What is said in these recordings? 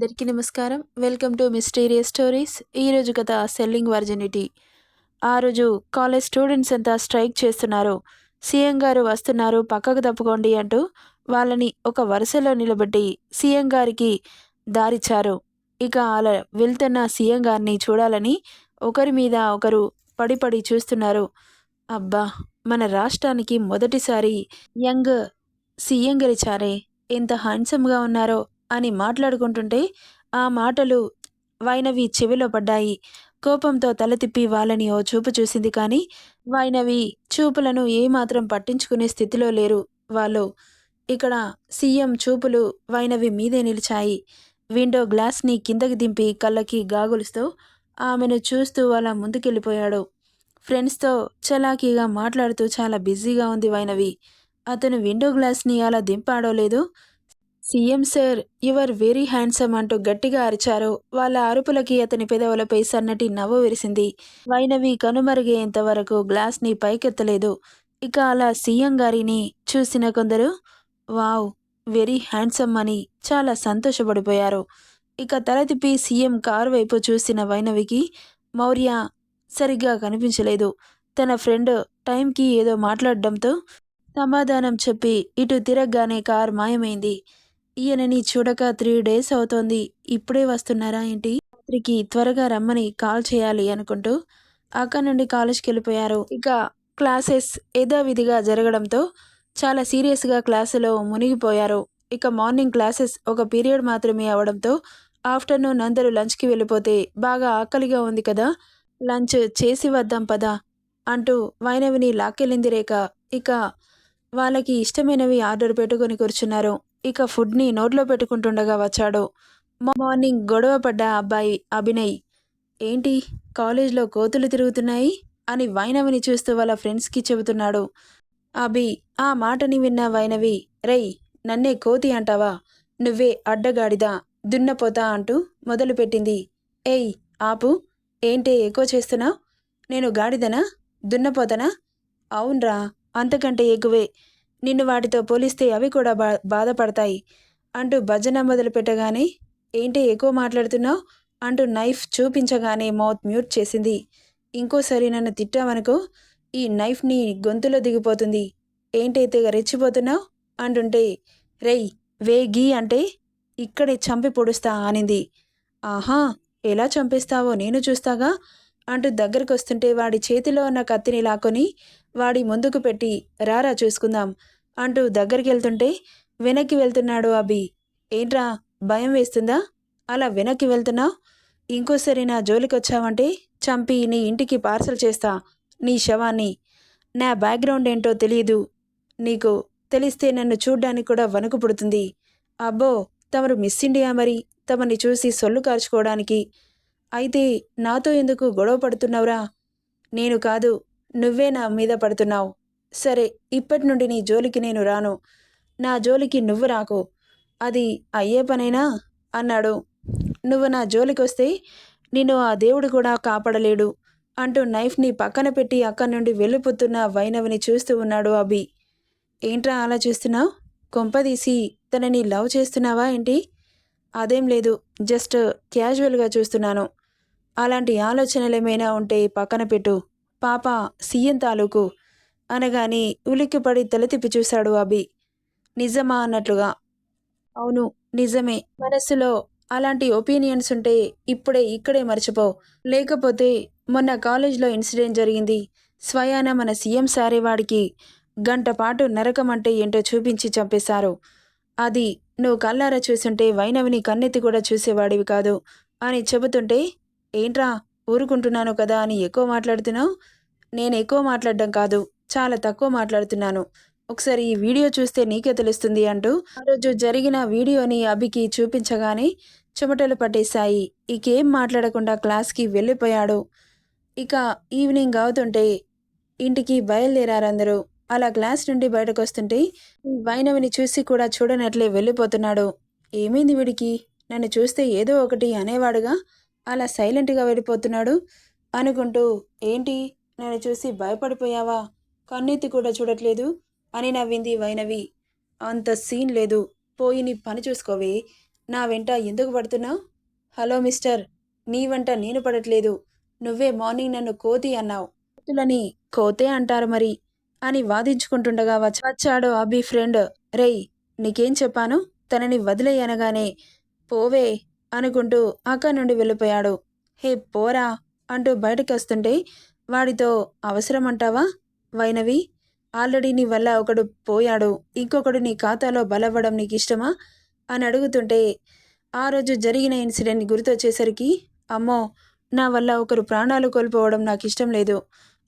అందరికీ నమస్కారం. Welcome to mysterious stories. ఈరోజు కథ సెల్లింగ్ వర్జినిటీ. ఆ రోజు కాలేజ్ స్టూడెంట్స్ అంతా స్ట్రైక్ చేస్తున్నారు. సీఎం గారు వస్తున్నారు పక్కకు తప్పుకోండి అంటూ వాళ్ళని ఒక వరుసలో నిలబెట్టి సీఎం గారికి దారిచ్చారు. ఇక అలా వెళ్తున్న సీఎం గారిని చూడాలని ఒకరి మీద ఒకరు పడిపడి చూస్తున్నారు. అబ్బా! మన రాష్ట్రానికి మొదటిసారి యంగ్ సీఎం గెలిచారే ఎంత హ్యాండ్సమ్గా ఉన్నారో అని మాట్లాడుకుంటుంటే ఆ మాటలు వైనవి చెవిలో పడ్డాయి. కోపంతో తల తిప్పి వాళ్ళని ఓ చూపు చూసింది కానీ వైనవి చూపులను ఏమాత్రం పట్టించుకునే స్థితిలో లేరు. వాళ్ళు ఇక్కడ సీఎం చూపులు వైనవి మీదే నిలిచాయి. విండో గ్లాస్ని కిందకి దింపి కళ్ళకి గాగులుస్తూ ఆమెను చూస్తూ అలా ముందుకెళ్ళిపోయాడు. ఫ్రెండ్స్తో చలాకీగా మాట్లాడుతూ చాలా బిజీగా ఉంది వైనవి. అతను విండో గ్లాస్ని అలా దింపాడో లేదో CM sir your very handsome అంటూ గట్టిగా అరిచారు వాళ్ళ అరుపులకి అతని పెదవులపై సన్నటి నవ్వు విరిసింది. వైనవి కనుమరుగేంత వరకు గ్లాస్ని పైకెత్తలేదు. ఇక అలా సీఎం గారిని చూసిన కొందరు వావ్ వెరీ హ్యాండ్సమ్ అని చాలా సంతోషపడిపోయారు. ఇక తల తిప్పి సీఎం కారు వైపు చూసిన వైనవికి మౌర్య సరిగ్గా కనిపించలేదు. తన ఫ్రెండ్ టైంకి ఏదో మాట్లాడడంతో సమాధానం చెప్పి ఇటు తిరగగానే కారు మాయమైంది. ఈయనని చూడక త్రీ డేస్ అవుతోంది. ఇప్పుడే వస్తున్నారా ఏంటి? రాత్రికి త్వరగా రమ్మని కాల్ చేయాలి అనుకుంటూ అక్కడ నుండి కాలేజ్కి వెళ్ళిపోయారు. ఇక క్లాసెస్ యథావిధిగా జరగడంతో చాలా సీరియస్గా క్లాసులో మునిగిపోయారు. ఇక మార్నింగ్ క్లాసెస్ ఒక పీరియడ్ మాత్రమే అవడంతో ఆఫ్టర్నూన్ అందరూ లంచ్కి వెళ్ళిపోతే బాగా ఆకలిగా ఉంది కదా లంచ్ చేసి వద్దాం పదా అంటూ వైనవిని లాక్కెళ్ళింది రేఖ. ఇక వాళ్ళకి ఇష్టమైనవి ఆర్డర్ పెట్టుకొని కూర్చున్నారు. ఇక ఫుడ్ని నోట్లో పెట్టుకుంటుండగా వచ్చాడు. మార్నింగ్ గొడవ పడ్డ అబ్బాయి అభినయ్. ఏంటి? కాలేజ్లో కోతులు తిరుగుతున్నాయి? అని వైనవిని చూస్తూ వాళ్ళ ఫ్రెండ్స్కి చెబుతున్నాడు. అభి ఆ మాటని విన్న వైనవి రేయ్ నన్నే కోతి అంటావా? నువ్వే అడ్డగాడిదా? దున్నపోతా అంటూ మొదలుపెట్టింది. ఏయ్ ఆపు. ఏంటే ఎక్కువ చేస్తున్నావు నేను గాడిదనా? దున్నపోతనా? అవునరా అంతకంటే ఎక్కువే. నిన్ను వాటితో పోలిస్తే అవి కూడా బా బాధపడతాయి అంటూ భజన మొదలు పెట్టగానే ఏంటి ఎక్కువ మాట్లాడుతున్నావు? అంటూ నైఫ్ చూపించగానే మౌత్ మ్యూట్ చేసింది. ఇంకోసారి నన్ను తిట్టావనుకో ఈ నైఫ్ని గొంతులో దిగిపోతుంది. ఏంటైతే రెచ్చిపోతున్నావు? అంటుంటే రేయ్ వేగి అంటే ఇక్కడే చంపి పొడుస్తా అనింది. ఆహా ఎలా చంపేస్తావో నేను చూస్తాగా? అంటూ దగ్గరకు వస్తుంటే వాడి చేతిలో ఉన్న కత్తిని లాక్కొని వాడి ముందుకు పెట్టి రారా చూసుకుందాం అంటూ దగ్గరికి వెళ్తుంటే వెనక్కి వెళ్తున్నాడు అభి. ఏంట్రా భయం వేస్తుందా? అలా వెనక్కి వెళ్తున్నావు ఇంకోసారి నా జోలికి వచ్చావంటే చంపి నీ ఇంటికి పార్సల్ చేస్తా నీ శవాన్ని. నా బ్యాక్గ్రౌండ్ ఏంటో తెలియదు. నీకు తెలిస్తే నన్ను చూడ్డానికి కూడా వణుకు పుడుతుంది. అబ్బో తమరు మిస్ ఇండియా మరి తమని చూసి సొల్లు కార్చుకోవడానికి. అయితే నాతో ఎందుకు గొడవ పడుతున్నావురా? నేను కాదు నువ్వే నా మీద పడుతున్నావు. సరే ఇప్పటి నుండి నీ జోలికి నేను రాను. నా జోలికి నువ్వు రాకు. అది అయ్యే పనేనా? అన్నాడు. నువ్వు నా జోలికి వస్తే నిన్ను ఆ దేవుడు కూడా కాపాడలేడు అంటూ నైఫ్ని పక్కన పెట్టి అక్కడి నుండి వెళ్ళిపోతున్న వైనవిని చూస్తూ ఉన్నాడు అభి. ఏంట్రా అలా చూస్తున్నావు? కొంపదీసి తనని లవ్ చేస్తున్నావా ఏంటి? అదేం లేదు జస్ట్ క్యాజువల్గా చూస్తున్నాను. అలాంటి ఆలోచనలు ఏమైనా ఉంటే పక్కన పెట్టు. పాప సీఎం తాలూకు. అనగాని ఉలిక్కిపడి తల తిప్పి చూశాడు అభి. నిజమా అన్నట్లుగా. అవును నిజమే. మనస్సులో అలాంటి ఒపీనియన్స్ ఉంటే ఇప్పుడే ఇక్కడే మర్చిపో లేకపోతే మొన్న కాలేజ్లో ఇన్సిడెంట్ జరిగింది. స్వయాన మన సీఎం సారే వాడికి గంట పాటు నరకం అంటే ఏంటో చూపించి చంపేశారు. అది నువ్వు కల్లారా చూసుంటే వైనవిని కన్నెత్తి కూడా చూసేవాడివి కాదు. అని చెబుతుంటే ఏంట్రా ఊరుకుంటున్నాను కదా అని ఎక్కువ మాట్లాడుతున్నావు నేను ఎక్కువ మాట్లాడడం కాదు చాలా తక్కువ మాట్లాడుతున్నాను. ఒకసారి ఈ వీడియో చూస్తే నీకే తెలుస్తుంది అంటూ ఆ రోజు జరిగిన వీడియోని అభికి చూపించగానే చెమటలు పట్టేశాయి. ఇకేం మాట్లాడకుండా క్లాస్కి వెళ్ళిపోయాడు. ఇక ఈవినింగ్ అవుతుంటే ఇంటికి బయలుదేరారందరూ. అలా క్లాస్ నుండి బయటకు వస్తుంటే వైనవిని చూసి కూడా చూడనట్లే వెళ్ళిపోతున్నాడు. ఏమైంది వీడికి? నన్ను చూస్తే ఏదో ఒకటి అనేవాడుగా అలా సైలెంట్గా వెళ్ళిపోతున్నాడు. అనుకుంటూ ఏంటి? నన్ను చూసి భయపడిపోయావా? కన్నెత్తి కూడా చూడట్లేదు? అని నవ్వింది వైనవి. అంత సీన్ లేదు. పోయి నీ పని చూసుకోవే. నా వెంట ఎందుకు పడుతున్నావు? Hello mister. నీ వెంట నేను పడట్లేదు. నువ్వే మార్నింగ్ నన్ను కోతి అన్నావు. కోతులని కోతే అంటారు మరి? అని వాదించుకుంటుండగా వచ్చాడు అభి ఫ్రెండ్. రేయ్ నీకేం చెప్పాను? తనని వదిలేయనగానే పోవే అనుకుంటూ అక్కడి నుండి వెళ్ళిపోయాడు. హే పోరా అంటూ బయటకు వస్తుంటే వాడితో అవసరం అంటావా వైనవి? ఆల్రెడీ నీ వల్ల ఒకడు పోయాడు. ఇంకొకడు నీ ఖాతాలో బలవ్వడం నీకు ఇష్టమా అని అడుగుతుంటే ఆ రోజు జరిగిన ఇన్సిడెంట్ గుర్తొచ్చేసరికి అమ్మో నా వల్ల ఒకరు ప్రాణాలు కోల్పోవడం నాకు ఇష్టం లేదు.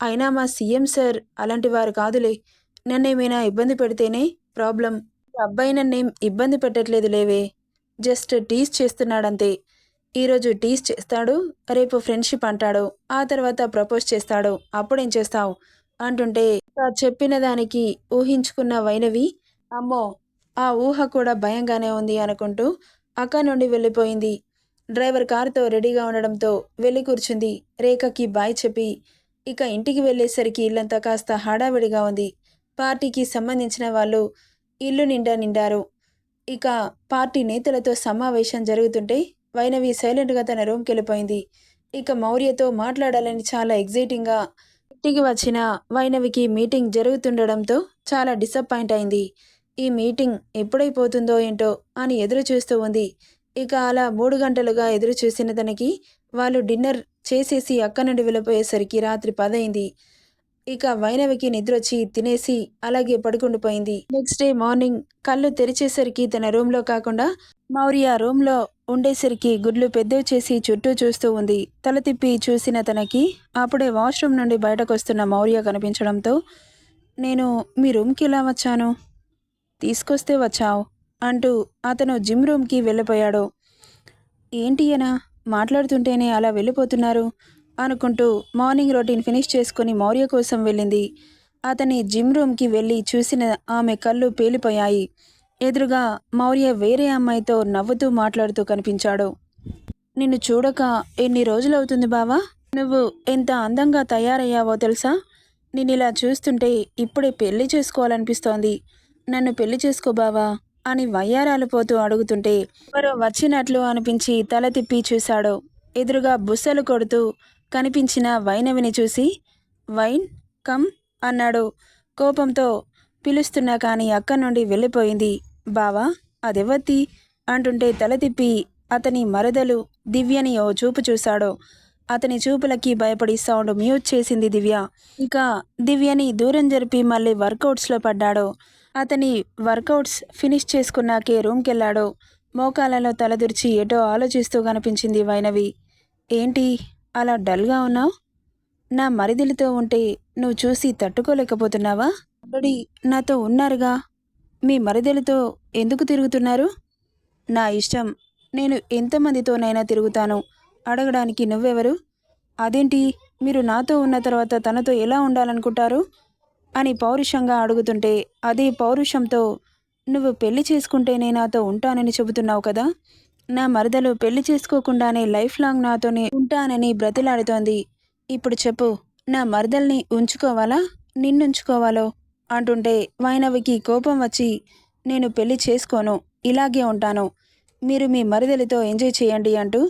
అయినా మా సీఎం సార్ అలాంటి వారు కాదులే. నన్నేమైనా ఇబ్బంది పెడితేనే ప్రాబ్లం. అబ్బాయి నన్నేం ఇబ్బంది పెట్టట్లేదు లేవే జస్ట్ టీస్ చేస్తున్నాడంతే. ఈరోజు టీస్ చేస్తాడు రేపు ఫ్రెండ్షిప్ అంటాడు ఆ తర్వాత ప్రపోజ్ చేస్తాడు అప్పుడేం చేస్తావు? అంటుంటే ఇంకా చెప్పిన దానికి ఊహించుకున్న వైనవి అమ్మో ఆ ఊహ కూడా భయంగానే ఉంది అనుకుంటూ అక్క నుండి వెళ్ళిపోయింది. డ్రైవర్ కారుతో రెడీగా ఉండడంతో వెళ్ళి కూర్చుంది. రేఖకి బాయ్ చెప్పి ఇక ఇంటికి వెళ్ళేసరికి ఇల్లంతా కాస్త హడావిడిగా ఉంది. పార్టీకి సంబంధించిన వాళ్ళు ఇల్లు నిండా నిండారు. ఇక పార్టీ నేతలతో సమావేశం జరుగుతుంటే వైనవి సైలెంట్గా తన రూమ్కి వెళ్ళిపోయింది. ఇక మౌర్యతో మాట్లాడాలని చాలా ఎగ్జైటింగ్గా ఇంటికి వచ్చిన వైనవికి మీటింగ్ జరుగుతుండడంతో చాలా డిసప్పాయింట్ అయింది. ఈ మీటింగ్ ఎప్పుడైపోతుందో ఏంటో అని ఎదురు చూస్తూ ఉంది. ఇక అలా మూడు గంటలుగా ఎదురు చూసిన తనకి వాళ్ళు డిన్నర్ చేసేసి అక్క నుండి వెళ్ళిపోయేసరికి రాత్రి పదైంది. ఇక వైనవికి నిద్రొచ్చి తినేసి అలాగే పడుకుండిపోయింది. నెక్స్ట్ డే మార్నింగ్ కళ్ళు తెరిచేసరికి తన రూమ్లో కాకుండా మౌర్య రూమ్లో ఉండేసరికి గుడ్లు పెద్దవి చేసి చుట్టూ చూస్తూ ఉంది. తల తిప్పి చూసిన తనకి అప్పుడే వాష్రూమ్ నుండి బయటకు వస్తున్న మౌర్య కనిపించడంతో నేను మీ రూమ్కి ఎలా వచ్చాను? తీసుకొస్తే వచ్చావు అంటూ అతను జిమ్ రూమ్కి వెళ్ళిపోయాడు. ఏంటి అనా? మాట్లాడుతుంటేనే అలా వెళ్ళిపోతున్నారు. అనుకుంటూ మార్నింగ్ రొటీన్ ఫినిష్ చేసుకుని మౌర్య కోసం వెళ్ళింది. అతని జిమ్ రూమ్కి వెళ్ళి చూసిన ఆమె కళ్ళు పేలిపోయాయి. ఎదురుగా మౌర్య వేరే అమ్మాయితో నవ్వుతూ మాట్లాడుతూ కనిపించాడు. నిన్ను చూడక ఎన్ని రోజులవుతుంది బావా? నువ్వు ఎంత అందంగా తయారయ్యావో తెలుసా? నేను ఇలా చూస్తుంటే ఇప్పుడే పెళ్ళి చేసుకోవాలనిపిస్తోంది. నన్ను పెళ్ళి చేసుకో బావా అని వయ్యారాలు పోతూ అడుగుతుంటే ఎవరో వచ్చినట్లు అనిపించి తల తిప్పి చూశాడు. ఎదురుగా బుస్సలు కొడుతూ కనిపించిన వైనవిని చూసి వైన్ కమ్ అన్నాడు. కోపంతో పిలుస్తున్నా కానీ అక్కడి నుండి వెళ్ళిపోయింది. బావా అదెవత్తి అంటుంటే తల తిప్పి అతని మరదలు దివ్యని ఓ చూపు చూశాడు. అతని చూపులకి భయపడి సౌండ్ మ్యూట్ చేసింది దివ్య. ఇక దివ్యని దూరం జరిపి మళ్ళీ వర్కౌట్స్లో పడ్డాడు. అతని వర్కౌట్స్ ఫినిష్ చేసుకున్నాకే రూమ్కెళ్ళాడు. మోకాలలో తలదుర్చి ఎటో ఆలోచిస్తూ కనిపించింది వైనవి. ఏంటి? అలా డల్గా ఉన్నావు? నా మరిదిలితో ఉంటే నువ్వు చూసి తట్టుకోలేకపోతున్నావా? ఆల్రెడీ నాతో ఉన్నారుగా. మీ మరిదెలతో ఎందుకు తిరుగుతున్నారు? నా ఇష్టం. నేను ఎంతమందితోనైనా తిరుగుతాను. అడగడానికి నువ్వెవరు? అదేంటి? మీరు నాతో ఉన్న తర్వాత తనతో ఎలా ఉండాలనుకుంటారు? అని పౌరుషంగా అడుగుతుంటే అదే పౌరుషంతో నువ్వు పెళ్ళి చేసుకుంటేనే నాతో ఉంటానని చెబుతున్నావు కదా? నా మరదలు పెళ్ళి చేసుకోకుండానే లైఫ్ లాంగ్ నాతోనే ఉంటానని బ్రతిలాడుతోంది. ఇప్పుడు చెప్పు నా మరదల్ని ఉంచుకోవాలా? నిన్నుంచుకోవాలో? అంటుంటే వైనవికి కోపం వచ్చి నేను పెళ్ళి చేసుకోను ఇలాగే ఉంటాను. మీరు మీ మరదలితో ఎంజాయ్ చేయండి అంటూ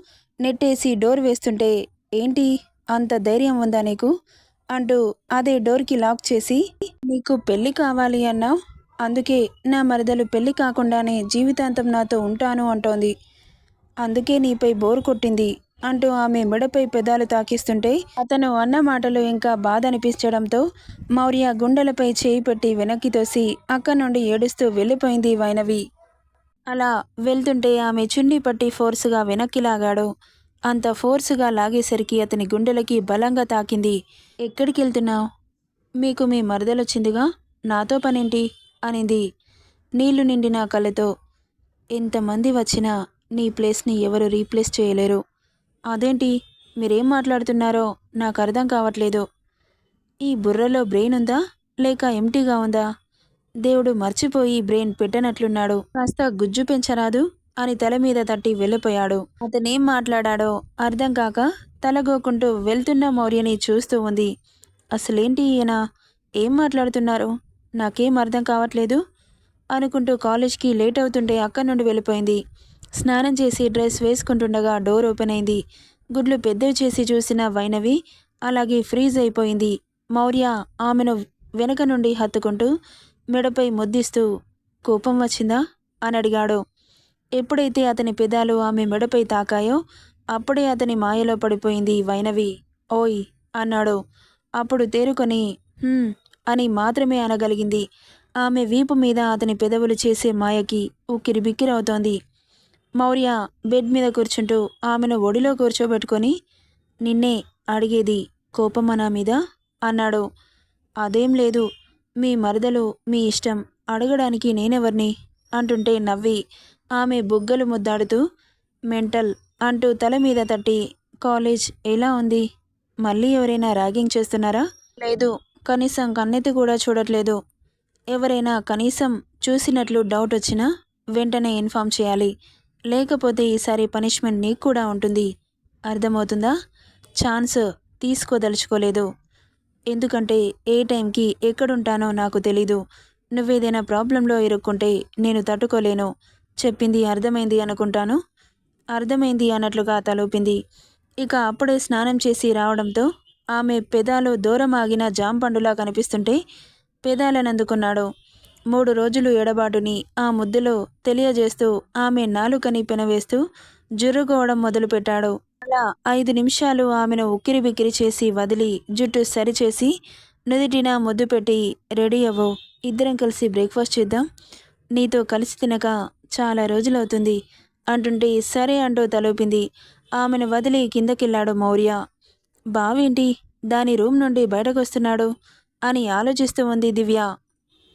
నెట్టేసి డోర్ వేస్తుంటే ఏంటి? అంత ధైర్యం ఉందా నీకు? అంటూ అదే డోర్కి లాక్ చేసి నీకు పెళ్ళి కావాలి అన్నావు? అందుకే నా మరదలు పెళ్ళి కాకుండానే జీవితాంతం నాతో ఉంటాను అంటోంది. అందుకే నీపై బోరు కొట్టింది అంటూ ఆమె మెడపై పెదాలు తాకిస్తుంటే అతను అన్న మాటలు ఇంకా బాధ అనిపించడంతో మౌర్య గుండెలపై చేయి పెట్టి వెనక్కి తోసి అక్కడి నుండి ఏడుస్తూ వెళ్ళిపోయింది వైనవి. అలా వెళ్తుంటే ఆమె చున్నీ పట్టి ఫోర్సుగా వెనక్కి లాగాడు. అంత ఫోర్సుగా లాగేసరికి అతని గుండెలకి బలంగా తాకింది. ఎక్కడికి వెళ్తున్నావు? మీకు మీ మరదలొచ్చిందిగా? నాతో పనేంటి? అనింది నీళ్ళు నిండిన కళ్ళతో. ఎంతమంది వచ్చినా నీ ప్లేస్ని ఎవరు రీప్లేస్ చేయలేరు. అదేంటి? మీరేం మాట్లాడుతున్నారో నాకు అర్థం కావట్లేదు. ఈ బుర్రలో బ్రెయిన్ ఉందా? లేక ఎంటీగా ఉందా? దేవుడు మర్చిపోయి బ్రెయిన్ పెట్టనట్లున్నాడు. కాస్త గుజ్జు పెంచరాదు అని తల మీద తట్టి వెళ్ళిపోయాడు. అతనేం మాట్లాడాడో అర్థం కాక తలగోకుంటూ వెళ్తున్న మౌర్యని చూస్తూ ఉంది. అసలేంటి ఈయన? ఏం మాట్లాడుతున్నారు? నాకేం అర్థం కావట్లేదు అనుకుంటూ కాలేజ్కి లేట్ అవుతుంటే అక్కడి నుండి వెళ్ళిపోయింది. స్నానం చేసి డ్రెస్ వేసుకుంటుండగా డోర్ ఓపెన్ అయింది. గుడ్లు పెద్దవి చేసి చూసిన వైనవి అలాగే ఫ్రీజ్ అయిపోయింది. మౌర్య ఆమెను వెనక నుండి హత్తుకుంటూ మెడపై ముద్దిస్తూ కోపం వచ్చిందా? అని అడిగాడు. ఎప్పుడైతే అతని పెదాలు ఆమె మెడపై తాకాయో అప్పుడే అతని మాయలో పడిపోయింది వైనవి. ఓయ్ అన్నాడు. అప్పుడు తేరుకొని అని మాత్రమే అనగలిగింది. ఆమె వీపు మీద అతని పెదవులు చేసే మాయకి ఉక్కిరి బిక్కిరవుతోంది మౌర్య బెడ్ మీద కూర్చుంటూ ఆమెను ఒడిలో కూర్చోబెట్టుకొని నిన్నే అడిగేది కోపమా నా మీద? అన్నాడు. అదేం లేదు. మీ మరదలు మీ ఇష్టం. అడగడానికి నేనెవర్ని? అంటుంటే నవ్వి ఆమె బుగ్గలు ముద్దాడుతూ మెంటల్ అంటూ తల మీద తట్టి కాలేజ్ ఎలా ఉంది? మళ్ళీ ఎవరైనా ర్యాగింగ్ చేస్తున్నారా? లేదు. కనీసం కన్నెత్తి కూడా చూడట్లేదు. ఎవరైనా కనీసం చూసినట్లు డౌట్ వచ్చినా వెంటనే ఇన్ఫామ్ చేయాలి. లేకపోతే ఈసారి పనిష్మెంట్ నీకు కూడా ఉంటుంది. అర్థమవుతుందా? ఛాన్స్ తీసుకోదలుచుకోలేదు. ఎందుకంటే ఏ టైంకి ఎక్కడుంటానో నాకు తెలీదు. నువ్వేదైనా ప్రాబ్లంలో ఇరుక్కుంటే నేను తట్టుకోలేను. చెప్పింది అర్థమైంది అనుకుంటాను? అర్థమైంది అన్నట్లుగా తలూపింది. ఇక అప్పుడే స్నానం చేసి రావడంతో ఆమె పెదాలు దూరం ఆగిన జాంపండులా కనిపిస్తుంటే పెదాలనందుకున్నాడు. మూడు రోజులు ఎడబాటుని ఆ ముద్దులో తెలియజేస్తూ ఆమె నాలుకని పెనవేస్తూ జుర్రుకోవడం మొదలుపెట్టాడు. అలా ఐదు నిమిషాలు ఆమెను ఉక్కిరి బిక్కిరి చేసి వదిలి జుట్టు సరిచేసి నుదిటిన ముద్దు పెట్టి రెడీ అవ్వు. ఇద్దరం కలిసి బ్రేక్ఫాస్ట్ చేద్దాం. నీతో కలిసి తినక చాలా రోజులవుతుంది అంటుంటే సరే అంటూ తలూపింది. ఆమెను వదిలి కిందకెళ్ళాడు మౌర్య. బావేంటి? దాని రూమ్ నుండి బయటకు వస్తున్నాడు అని ఆలోచిస్తూ ఉంది దివ్య.